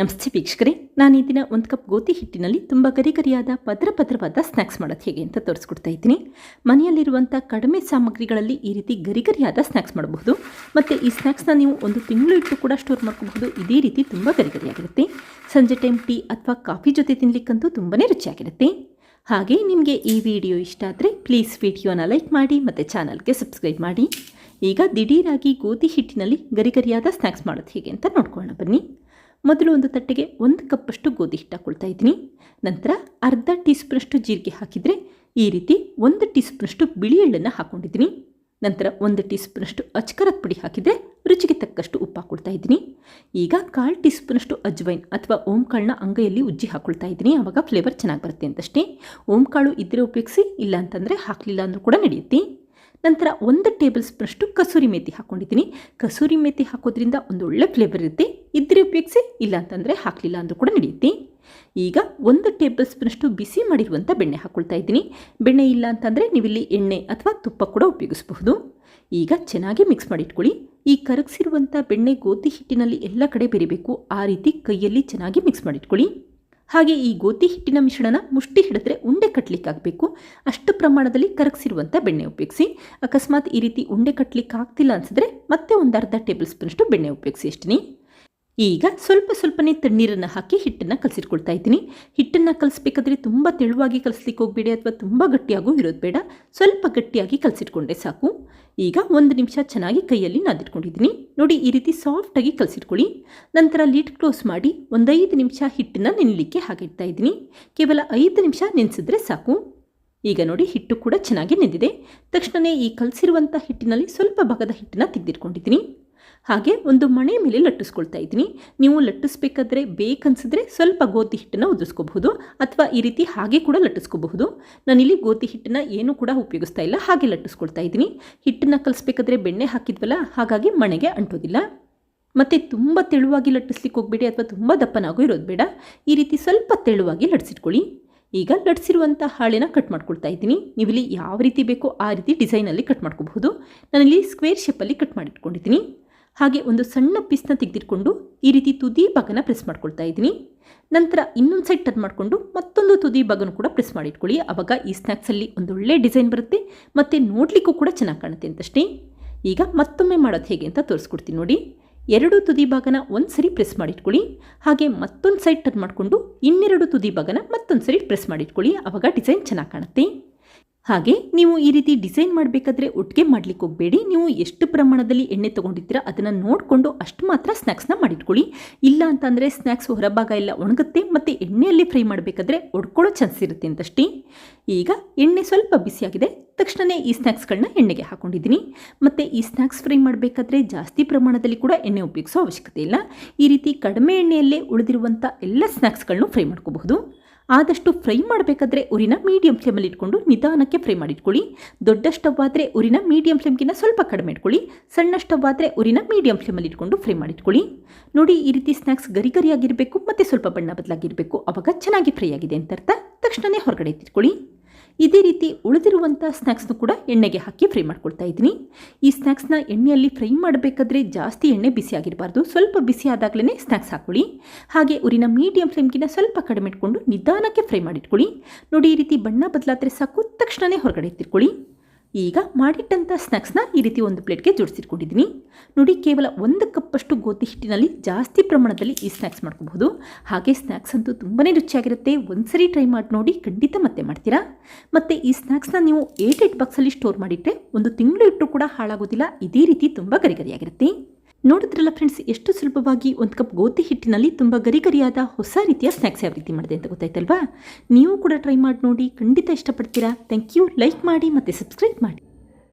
ನಮಸ್ತೆ ವೀಕ್ಷಕರೇ, ನಾನು ಈ ದಿನ ಒಂದು ಕಪ್ ಗೋಧಿ ಹಿಟ್ಟಿನಲ್ಲಿ ತುಂಬ ಗರಿಗರಿಯಾದ ಪದ್ರ ಪದ್ರವಾದ ಸ್ನ್ಯಾಕ್ಸ್ ಮಾಡೋದು ಹೇಗೆ ಅಂತ ತೋರಿಸ್ಕೊಡ್ತಾ ಇದ್ದೀನಿ. ಮನೆಯಲ್ಲಿರುವಂಥ ಕಡಿಮೆ ಸಾಮಗ್ರಿಗಳಲ್ಲಿ ಈ ರೀತಿ ಗರಿಗರಿಯಾದ ಸ್ನ್ಯಾಕ್ಸ್ ಮಾಡಬಹುದು. ಮತ್ತು ಈ ಸ್ನ್ಯಾಕ್ಸ್ನ ನೀವು ಒಂದು ತಿಂಗಳು ಇಟ್ಟು ಕೂಡ ಸ್ಟೋರ್ ಮಾಡ್ಕೋಬಹುದು. ಇದೇ ರೀತಿ ತುಂಬ ಗರಿಗರಿಯಾಗಿರುತ್ತೆ. ಸಂಜೆ ಟೈಮ್ ಟೀ ಅಥವಾ ಕಾಫಿ ಜೊತೆ ತಿನ್ನಲಿಕ್ಕಂತೂ ತುಂಬಾ ರುಚಿಯಾಗಿರುತ್ತೆ. ಹಾಗೆ ನಿಮಗೆ ಈ ವಿಡಿಯೋ ಇಷ್ಟ ಆದರೆ ಪ್ಲೀಸ್ ವಿಡಿಯೋನ ಲೈಕ್ ಮಾಡಿ ಮತ್ತು ಚಾನಲ್ಗೆ ಸಬ್ಸ್ಕ್ರೈಬ್ ಮಾಡಿ. ಈಗ ದಿಢೀರಾಗಿ ಗೋಧಿ ಹಿಟ್ಟಿನಲ್ಲಿ ಗರಿಗರಿಯಾದ ಸ್ನ್ಯಾಕ್ಸ್ ಮಾಡೋದು ಹೇಗೆ ಅಂತ ನೋಡ್ಕೊಳ್ಳೋಣ ಬನ್ನಿ. ಮೊದಲು ಒಂದು ತಟ್ಟೆಗೆ ಒಂದು ಕಪ್ಪಷ್ಟು ಗೋಧಿ ಹಿಟ್ಟು ಹಾಕ್ಕೊಳ್ತಾ ಇದ್ದೀನಿ. ನಂತರ ಅರ್ಧ ಟೀ ಸ್ಪೂನಷ್ಟು ಜೀರಿಗೆ ಹಾಕಿದರೆ ಈ ರೀತಿ ಒಂದು ಟೀ ಸ್ಪೂನಷ್ಟು ಬಿಳಿ ಎಳ್ಳನ್ನು ಹಾಕ್ಕೊಂಡಿದ್ದೀನಿ ನಂತರ ಒಂದು ಟೀ ಸ್ಪೂನಷ್ಟು ಅಚ್ಕರದ ಪುಡಿ ಹಾಕಿದರೆ ರುಚಿಗೆ ತಕ್ಕಷ್ಟು ಉಪ್ಪು ಹಾಕ್ಕೊಳ್ತಾ ಇದ್ದೀನಿ. ಈಗ ಕಾಲು ಟೀ ಸ್ಪೂನಷ್ಟು ಅಜ್ವೈನ್ ಅಥವಾ ಓಂಕಾಳನ್ನ ಅಂಗೈಯಲ್ಲಿ ಉಜ್ಜಿ ಹಾಕ್ಕೊಳ್ತಾ ಇದ್ದೀನಿ. ಆವಾಗ ಫ್ಲೇವರ್ ಚೆನ್ನಾಗಿ ಬರುತ್ತೆ ಅಂತಷ್ಟೇ. ಓಂಕಾಳು ಇದ್ದರೆ ಉಪಯೋಗಿಸಿ ಇಲ್ಲ ಅಂತಂದರೆ ಹಾಕಲಿಲ್ಲ ಅಂದರೂ ಕೂಡ ನಡೆಯುತ್ತೆ. ನಂತರ ಒಂದು ಟೇಬಲ್ ಸ್ಪೂನಷ್ಟು ಕಸೂರಿ ಮೇಥಿ ಹಾಕ್ಕೊಂಡಿದ್ದೀನಿ ಕಸೂರಿ ಮೇಥಿ ಹಾಕೋದ್ರಿಂದ ಒಂದು ಒಳ್ಳೆ ಫ್ಲೇವರ್ ಇರುತ್ತೆ. ಇದ್ರೆ ಉಪಯೋಗಿಸಿ, ಇಲ್ಲ ಅಂತಂದರೆ ಹಾಕಲಿಲ್ಲ ಅಂದರೂ ಕೂಡ ನಡೆಯುತ್ತೆ. ಈಗ ಒಂದು ಟೇಬಲ್ ಸ್ಪೂನಷ್ಟು ಬಿಸಿ ಮಾಡಿರುವಂಥ ಬೆಣ್ಣೆ ಹಾಕ್ಕೊಳ್ತಾ ಇದ್ದೀನಿ. ಬೆಣ್ಣೆ ಇಲ್ಲ ಅಂತಂದರೆ ನೀವಿಲ್ಲಿ ಎಣ್ಣೆ ಅಥವಾ ತುಪ್ಪ ಕೂಡ ಉಪಯೋಗಿಸಬಹುದು. ಈಗ ಚೆನ್ನಾಗಿ ಮಿಕ್ಸ್ ಮಾಡಿಟ್ಕೊಳ್ಳಿ. ಈ ಕರಗಿಸಿರುವಂಥ ಬೆಣ್ಣೆ ಗೋಧಿ ಹಿಟ್ಟಿನಲ್ಲಿ ಎಲ್ಲ ಕಡೆ ಬೆರಿಬೇಕು. ಆ ರೀತಿ ಕೈಯಲ್ಲಿ ಚೆನ್ನಾಗಿ ಮಿಕ್ಸ್ ಮಾಡಿಟ್ಕೊಳ್ಳಿ. ಹಾಗೆ ಈ ಗೋಧಿ ಹಿಟ್ಟಿನ ಮಿಶ್ರಣ ಮುಷ್ಟಿ ಹಿಡಿದ್ರೆ ಉಂಡೆ ಕಟ್ಟಲಿಕ್ಕಾಗಬೇಕು ಅಷ್ಟು ಪ್ರಮಾಣದಲ್ಲಿ ಕರಗಿಸಿರುವಂಥ ಬೆಣ್ಣೆ ಉಪಯೋಗಿಸಿ ಅಕಸ್ಮಾತ್ ಈ ರೀತಿ ಉಂಡೆ ಕಟ್ಟಲಿಕ್ಕೆ ಆಗ್ತಿಲ್ಲ ಅನಿಸಿದ್ರೆ ಮತ್ತೆ ಒಂದು ಅರ್ಧ ಟೇಬಲ್ ಸ್ಪೂನಷ್ಟು ಬೆಣ್ಣೆ ಉಪಯೋಗಿಸಿ ಅಷ್ಟೇ ಈಗ ಸ್ವಲ್ಪ ಸ್ವಲ್ಪನೇ ತಣ್ಣೀರನ್ನು ಹಾಕಿ ಹಿಟ್ಟನ್ನು ಕಲಸಿಟ್ಕೊಳ್ತಾ ಇದ್ದೀನಿ. ಹಿಟ್ಟನ್ನು ಕಲಿಸ್ಬೇಕಾದ್ರೆ ತುಂಬ ತೆಳುವಾಗಿ ಕಲಿಸ್ಲಿಕ್ಕೆ ಹೋಗಬೇಡಿ ಅಥವಾ ತುಂಬ ಗಟ್ಟಿಯಾಗೂ ಇರೋದು ಬೇಡ. ಸ್ವಲ್ಪ ಗಟ್ಟಿಯಾಗಿ ಕಲಸಿಟ್ಕೊಂಡೆ ಸಾಕು. ಈಗ ಒಂದು ನಿಮಿಷ ಚೆನ್ನಾಗಿ ಕೈಯಲ್ಲಿ ನಾದಿಟ್ಕೊಂಡಿದ್ದೀನಿ. ನೋಡಿ, ಈ ರೀತಿ ಸಾಫ್ಟಾಗಿ ಕಲಸಿಟ್ಕೊಳ್ಳಿ. ನಂತರ ಲೀಡ್ ಕ್ಲೋಸ್ ಮಾಡಿ ಒಂದೈದು ನಿಮಿಷ ಹಿಟ್ಟನ್ನು ನೆನಲಿಕ್ಕೆ ಹಾಕಿಡ್ತಾ ಇದ್ದೀನಿ. ಕೇವಲ ಐದು ನಿಮಿಷ ನೆನೆಸಿದ್ರೆ ಸಾಕು. ಈಗ ನೋಡಿ, ಹಿಟ್ಟು ಕೂಡ ಚೆನ್ನಾಗಿ ನೆಂದಿದೆ. ತಕ್ಷಣವೇ ಈ ಕಲಸಿರುವಂಥ ಹಿಟ್ಟಿನಲ್ಲಿ ಸ್ವಲ್ಪ ಭಾಗದ ಹಿಟ್ಟನ್ನು ತೆಗೆದಿಟ್ಕೊಂಡಿದ್ದೀನಿ. ಹಾಗೆ ಒಂದು ಮಣೆ ಮೇಲೆ ಲಟ್ಟಿಸ್ಕೊಳ್ತಾ ಇದ್ದೀನಿ. ನೀವು ಲಟ್ಟಿಸ್ಬೇಕಾದ್ರೆ ಬೇಕನ್ಸಿದ್ರೆ ಸ್ವಲ್ಪ ಗೋಧಿ ಹಿಟ್ಟನ್ನು ಉದುರಿಸ್ಕೋಬಹುದು ಅಥವಾ ಈ ರೀತಿ ಹಾಗೆ ಕೂಡ ಲಟ್ಟಿಸ್ಕೋಬಹುದು. ನಾನಿಲ್ಲಿ ಗೋಧಿ ಹಿಟ್ಟನ್ನು ಏನೂ ಕೂಡ ಉಪಯೋಗಿಸ್ತಾ ಇಲ್ಲ, ಹಾಗೆ ಲಟ್ಟಿಸ್ಕೊಳ್ತಾ ಇದ್ದೀನಿ. ಹಿಟ್ಟನ್ನು ಕಲಿಸ್ಬೇಕಾದ್ರೆ ಬೆಣ್ಣೆ ಹಾಕಿದ್ವಲ್ಲ, ಹಾಗಾಗಿ ಮಣೆಗೆ ಅಂಟೋದಿಲ್ಲ. ಮತ್ತು ತುಂಬ ತೆಳುವಾಗಿ ಲಟ್ಟಿಸ್ಲಿಕ್ಕೆ ಹೋಗಬೇಡಿ ಅಥವಾ ತುಂಬ ದಪ್ಪನಾಗೂ ಇರೋದು ಬೇಡ. ಈ ರೀತಿ ಸ್ವಲ್ಪ ತೆಳುವಾಗಿ ಲಟ್ಟಿಸಿಟ್ಕೊಳ್ಳಿ ಈಗ ಲಟ್ಸಿರುವಂಥ ಹಾಳೆನ ಕಟ್ ಮಾಡ್ಕೊಳ್ತಾ ಇದ್ದೀನಿ. ನೀವಿಲ್ಲಿ ಯಾವ ರೀತಿ ಬೇಕೋ ಆ ರೀತಿ ಡಿಸೈನಲ್ಲಿ ಕಟ್ ಮಾಡ್ಕೋಬಹುದು. ನಾನಿಲ್ಲಿ ಸ್ಕ್ವೇರ್ ಶೇಪಲ್ಲಿ ಕಟ್ ಮಾಡಿಟ್ಕೊಂಡಿದ್ದೀನಿ. ಹಾಗೆ ಒಂದು ಸಣ್ಣ ಪೀಸ್ನ ತೆಗೆದಿಟ್ಕೊಂಡು ಈ ರೀತಿ ತುದಿ ಭಾಗನ ಪ್ರೆಸ್ ಮಾಡ್ಕೊಳ್ತಾ ಇದ್ದೀನಿ. ನಂತರ ಇನ್ನೊಂದು ಸೈಡ್ ಟರ್ನ್ ಮಾಡಿಕೊಂಡು ಮತ್ತೊಂದು ತುದಿ ಭಾಗನ ಕೂಡ ಪ್ರೆಸ್ ಮಾಡಿಟ್ಕೊಳ್ಳಿ. ಆವಾಗ ಈ ಸ್ನ್ಯಾಕ್ಸಲ್ಲಿ ಒಳ್ಳೆ ಡಿಸೈನ್ ಬರುತ್ತೆ. ಮತ್ತು ನೋಡಲಿಕ್ಕೂ ಕೂಡ ಚೆನ್ನಾಗಿ ಕಾಣುತ್ತೆ ಅಂತಷ್ಟೇ. ಈಗ ಮತ್ತೊಮ್ಮೆ ಮಾಡೋದು ಹೇಗೆ ಅಂತ ತೋರಿಸ್ಕೊಡ್ತೀನಿ ನೋಡಿ. ಎರಡು ತುದಿ ಭಾಗನ ಒಂದು ಸರಿ ಪ್ರೆಸ್ ಮಾಡಿಟ್ಕೊಳ್ಳಿ. ಹಾಗೆ ಮತ್ತೊಂದು ಸೈಡ್ ಟರ್ನ್ ಮಾಡಿಕೊಂಡು ಇನ್ನೆರಡು ತುದಿ ಭಾಗನ ಮತ್ತೊಂದು ಸರಿ ಪ್ರೆಸ್ ಮಾಡಿಟ್ಕೊಳ್ಳಿ. ಆವಾಗ ಡಿಸೈನ್ ಚೆನ್ನಾಗಿ ಕಾಣುತ್ತೆ. ಹಾಗೆ ನೀವು ಈ ರೀತಿ ಡಿಸೈನ್ ಮಾಡಬೇಕಾದ್ರೆ ಒಟ್ಟಿಗೆ ಮಾಡ್ಲಿಕ್ಕೆ ಹೋಗಬೇಡಿ. ನೀವು ಎಷ್ಟು ಪ್ರಮಾಣದಲ್ಲಿ ಎಣ್ಣೆ ತೊಗೊಂಡಿದ್ದೀರಾ ಅದನ್ನು ನೋಡಿಕೊಂಡು ಅಷ್ಟು ಮಾತ್ರ ಸ್ನ್ಯಾಕ್ಸ್ನ ಮಾಡಿಟ್ಕೊಳ್ಳಿ. ಇಲ್ಲ ಅಂತಂದರೆ ಸ್ನ್ಯಾಕ್ಸ್ ಹೊರಭಾಗ ಎಲ್ಲ ಒಣಗುತ್ತೆ ಮತ್ತು ಎಣ್ಣೆಯಲ್ಲಿ ಫ್ರೈ ಮಾಡಬೇಕಾದ್ರೆ ಒಡ್ಕೊಳ್ಳೋ ಚಾನ್ಸ್ ಇರುತ್ತೆ ಅಂತಷ್ಟೇ. ಈಗ ಎಣ್ಣೆ ಸ್ವಲ್ಪ ಬಿಸಿಯಾಗಿದೆ ತಕ್ಷಣವೇ ಈ ಸ್ನ್ಯಾಕ್ಸ್ಗಳನ್ನ ಎಣ್ಣೆಗೆ ಹಾಕೊಂಡಿದ್ದೀನಿ. ಮತ್ತು ಈ ಸ್ನ್ಯಾಕ್ಸ್ ಫ್ರೈ ಮಾಡಬೇಕಾದ್ರೆ ಜಾಸ್ತಿ ಪ್ರಮಾಣದಲ್ಲಿ ಕೂಡ ಎಣ್ಣೆ ಉಪಯೋಗಿಸೋ ಅವಶ್ಯಕತೆ ಇಲ್ಲ. ಈ ರೀತಿ ಕಡಿಮೆ ಎಣ್ಣೆಯಲ್ಲೇ ಉಳಿದಿರುವಂಥ ಎಲ್ಲ ಸ್ನ್ಯಾಕ್ಸ್ಗಳನ್ನು ಫ್ರೈ ಮಾಡ್ಕೋಬಹುದು. ಆದಷ್ಟು ಫ್ರೈ ಮಾಡಬೇಕಾದ್ರೆ ಉರಿನ ಮೀಡಿಯಂ ಫ್ಲೇಮಲ್ಲಿ ಇಟ್ಕೊಂಡು ನಿಧಾನಕ್ಕೆ ಫ್ರೈ ಮಾಡಿಟ್ಕೊಳ್ಳಿ. ದೊಡ್ಡ ಸ್ಟವ್ ಆದರೆ ಉರಿನ ಮೀಡಿಯಂ ಫ್ಲೇಮ್ಗಿಂತ ಸ್ವಲ್ಪ ಕಡಿಮೆ ಇಟ್ಕೊಳ್ಳಿ. ಸಣ್ಣ ಸ್ಟವ್ ಆದರೆ ಉರಿನ ಮೀಡಿಯಂ ಫ್ಲೇಮಲ್ಲಿ ಇಟ್ಕೊಂಡು ಫ್ರೈ ಮಾಡಿಟ್ಕೊಳ್ಳಿ. ನೋಡಿ, ಈ ರೀತಿ ಸ್ನ್ಯಾಕ್ಸ್ ಗರಿ ಗರಿಯಾಗಿರಬೇಕು, ಮತ್ತು ಸ್ವಲ್ಪ ಬಣ್ಣ ಬದಲಾಗಿರಬೇಕು. ಅವಾಗ ಚೆನ್ನಾಗಿ ಫ್ರೈ ಆಗಿದೆ ಅಂತ ಅರ್ಥ. ತಕ್ಷಣವೇ ಹೊರಗಡೆ ಎತ್ತಿಟ್ಕೊಳ್ಳಿ. ಇದೇ ರೀತಿ ಉಳಿದಿರುವಂಥ ಸ್ನ್ಯಾಕ್ಸ್ನು ಕೂಡ ಎಣ್ಣೆಗೆ ಹಾಕಿ ಫ್ರೈ ಮಾಡ್ಕೊಳ್ತಾ ಇದ್ದೀನಿ. ಈ ಸ್ನ್ಯಾಕ್ಸ್ನ ಎಣ್ಣೆಯಲ್ಲಿ ಫ್ರೈ ಮಾಡಬೇಕಾದ್ರೆ ಜಾಸ್ತಿ ಎಣ್ಣೆ ಬಿಸಿ ಆಗಿರಬಾರ್ದು. ಸ್ವಲ್ಪ ಬಿಸಿ ಆದಾಗಲೇ ಸ್ನ್ಯಾಕ್ಸ್ ಹಾಕ್ಕೊಳ್ಳಿ. ಹಾಗೆ ಉರಿನ ಮೀಡಿಯಂ ಫ್ಲೇಮ್ಗಿಂತ ಸ್ವಲ್ಪ ಕಡಿಮೆ ಇಟ್ಕೊಂಡು ನಿಧಾನಕ್ಕೆ ಫ್ರೈ ಮಾಡಿಟ್ಕೊಳ್ಳಿ. ನೋಡಿ ಈ ರೀತಿ ಬಣ್ಣ ಬದಲಾದರೆ ಸಾಕು ತಕ್ಷಣವೇ ಹೊರಗಡೆ ಎತ್ತಿಟ್ಕೊಳ್ಳಿ. ಈಗ ಮಾಡಿಟ್ಟಂಥ ಸ್ನ್ಯಾಕ್ಸ್ನ ಈ ರೀತಿ ಒಂದು ಪ್ಲೇಟ್ಗೆ ಜೋಡಿಸಿಟ್ಕೊಂಡಿದ್ದೀನಿ. ನೋಡಿ, ಕೇವಲ ಒಂದು ಕಪ್ಪಷ್ಟು ಗೋಧಿ ಹಿಟ್ಟಿನಲ್ಲಿ ಜಾಸ್ತಿ ಪ್ರಮಾಣದಲ್ಲಿ ಈ ಸ್ನ್ಯಾಕ್ಸ್ ಮಾಡ್ಕೋಬಹುದು. ಹಾಗೆ ಸ್ನ್ಯಾಕ್ಸ್ ಅಂತೂ ತುಂಬಾ ರುಚಿಯಾಗಿರುತ್ತೆ. ಒಂದ್ಸರಿ ಟ್ರೈ ಮಾಡಿ ನೋಡಿ ಖಂಡಿತ ಮತ್ತೆ ಮಾಡ್ತೀರಾ? ಮತ್ತು ಈ ಸ್ನ್ಯಾಕ್ಸ್ನ ನೀವು ಏಟ್ ಏಟ್ ಬಾಕ್ಸಲ್ಲಿ ಸ್ಟೋರ್ ಮಾಡಿಟ್ಟರೆ ಒಂದು ತಿಂಗಳು ಇಟ್ಟು ಕೂಡ ಹಾಳಾಗೋದಿಲ್ಲ. ಇದೇ ರೀತಿ ತುಂಬ ಗರಿಗರಿಯಾಗಿರುತ್ತೆ. ನೋಡಿದ್ರಲ್ಲ ಫ್ರೆಂಡ್ಸ್ ಎಷ್ಟು ಸುಲಭವಾಗಿ ಒಂದು ಕಪ್ ಗೋಧಿ ಹಿಟ್ಟಿನಲ್ಲಿ ತುಂಬ ಗರಿಗರಿಯಾದ ಹೊಸ ರೀತಿಯ ಸ್ನ್ಯಾಕ್ಸ್ ಯಾವ ರೀತಿ ಮಾಡಿದೆ ಅಂತ ಗೊತ್ತಾಯ್ತಲ್ವಾ? ನೀವು ಕೂಡ ಟ್ರೈ ಮಾಡಿ ನೋಡಿ, ಖಂಡಿತ ಇಷ್ಟಪಡ್ತೀರಾ? ಥ್ಯಾಂಕ್ ಯು ಲೈಕ್ ಮಾಡಿ ಮತ್ತು ಸಬ್ಸ್ಕ್ರೈಬ್ ಮಾಡಿ.